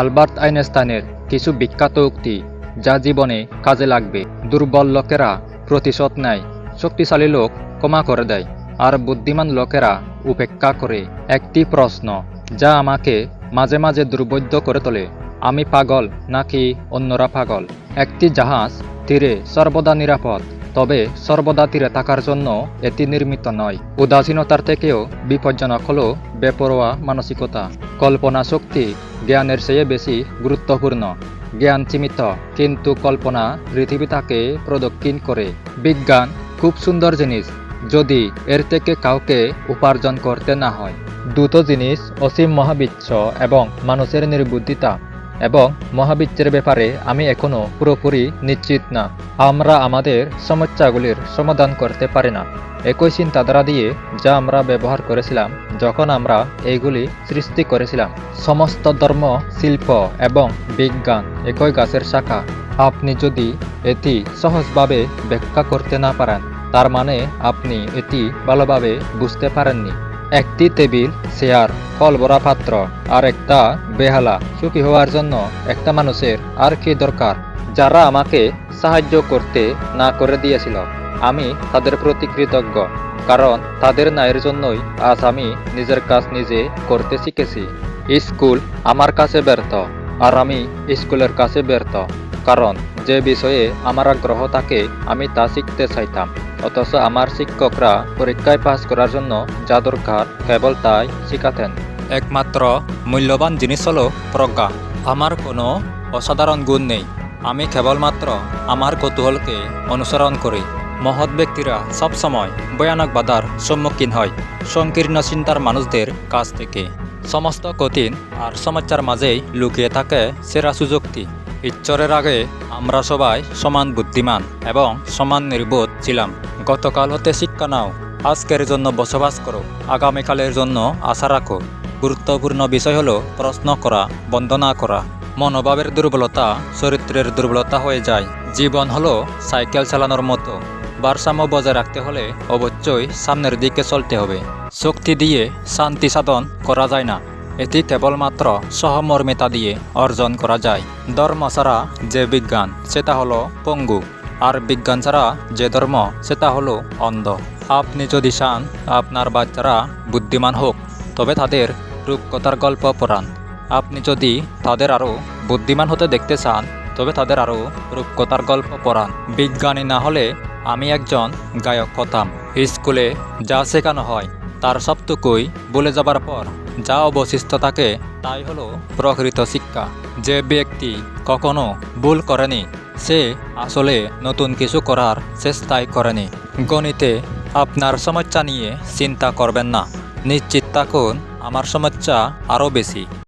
Albert আইনস্টাইনের কিছু বিখ্যাত উক্তি, যা জীবনে কাজে লাগবে। দুর্বল লোকেরা প্রতিশোধ নেয়, শক্তিশালী লোক ক্ষমা করে দেয়, আর বুদ্ধিমান লোকেরা উপেক্ষা করে। একটি প্রশ্ন, যা আমাকে মাঝে মাঝে দুর্বোধ্য করে তোলে, আমি পাগল নাকি অন্যরা পাগল? একটি জাহাজ তীরে সর্বদা নিরাপদ। তবে সর্বদা তীরে থাকার জন্য এটি নির্মিত নয়। উদাসীনতার থেকেও বিপজ্জনক হল বেপরোয়া মানসিকতা। কল্পনা শক্তি জ্ঞানের চেয়ে বেশি গুরুত্বপূর্ণ। জ্ঞান সীমিত, কিন্তু কল্পনা পৃথিবী তাকে প্রদক্ষিণ করে। বিজ্ঞান খুব সুন্দর জিনিস, যদি এর থেকে কাউকে উপার্জন করতে না হয়। দুটো জিনিস, অসীম মহাবিশ্ব এবং মানুষের নির্বুদ্ধিতা এবং মহাবিশ্বের ব্যাপারে আমি এখনও পুরোপুরি নিশ্চিত না। আমরা আমাদের সমস্যাগুলির সমাধান করতে পারি না। একই চিন্তাধারা দিয়ে যা আমরা ব্যবহার করেছিলাম, যখন আমরা এইগুলি সৃষ্টি করেছিলাম। সমস্ত ধর্ম, শিল্প এবং বিজ্ঞান একই গাছের শাখা। আপনি যদি এটি সহজভাবে ব্যাখ্যা করতে না পারেন, তার মানে আপনি এটি ভালোভাবে বুঝতে পারেননি। একটি টেবিল, চেয়ার ফল ভরা পাত্র আর একটা বেহালা। সুখী হওয়ার জন্য একটা মানুষের আর কি দরকার? যারা আমাকে সাহায্য করতে না করে দিয়েছিল, আমি তাদের প্রতি কৃতজ্ঞ। কারণ তাদের ন্যায়ের জন্যই আজ আমি নিজের কাজ নিজে করতে শিখেছি। স্কুল আমার কাছে ব্যর্থ, আর আমি স্কুলের কাছে ব্যর্থ। কারণ যে বিষয়ে আমার আগ্রহ থাকে, আমি তা শিখতে চাইতাম। অথচ আমার শিক্ষকরা পরীক্ষায় পাস করার জন্য যা দরকার কেবল তাই শিখাতেন একমাত্র মূল্যবান জিনিস হলো প্রজ্ঞা আমার কোনো অসাধারণ গুণ নেই। আমি কেবলমাত্র আমার কৌতূহলকে অনুসরণ করি মহৎ ব্যক্তিরা সবসময় ভয়ানক বাধার সম্মুখীন হয়। সংকীর্ণ চিন্তার মানুষদের কাছ থেকে সমস্ত কঠিন আর সমস্যার মাঝেই লুকিয়ে থাকে সেরা সুযোগটি। ঈশ্বরের আগে আমরা সবাই সমান বুদ্ধিমান এবং সমান নির্বোধ ছিলাম। গতকাল হতে শিক্ষা নাও, আজকের জন্য বসবাস করো, আগামীকালের জন্য আশা রাখো। গুরুত্বপূর্ণ বিষয় হলো প্রশ্ন করা, বন্দনা করা। মনোভাবের দুর্বলতা চরিত্রের দুর্বলতা হয়ে যায়। জীবন হলো সাইকেল চালানোর মতো। ভারসাম্য বজায় রাখতে হলে অবশ্যই সামনের দিকে চলতে হবে। শক্তি দিয়ে শান্তি সাধন করা যায় না। এটি কেবলমাত্র সহমর্মিতা দিয়ে অর্জন করা যায়। ধর্ম ছাড়া যে বিজ্ঞান, সেটা হলো পঙ্গু। আর বিজ্ঞান ছাড়া যে ধর্ম, সেটা হলো অন্ধ। আপনি যদি চান, আপনার বাচ্চারা বুদ্ধিমান হোক, তবে তাদের রূপকথার গল্প পড়ান। আপনি যদি তাদের আরও বুদ্ধিমান হতে দেখতে চান, তবে তাদের আরও রূপকথার গল্প পড়ান। বিজ্ঞানী না হলে আমি একজন গায়ক হতাম। স্কুলে যা শেখানো হয়, তার সবটুকুই বলে যাবার পর যা অবশিষ্ট থাকে তাই হলো প্রকৃত শিক্ষা। যে ব্যক্তি কখনো ভুল করেনি, সে আসলে নতুন কিছু করার চেষ্টাই করেনি। গণিতে আপনার সমস্যা নিয়ে চিন্তা করবেন না। নিশ্চিত থাকুন, আমার সমস্যা আরও বেশি।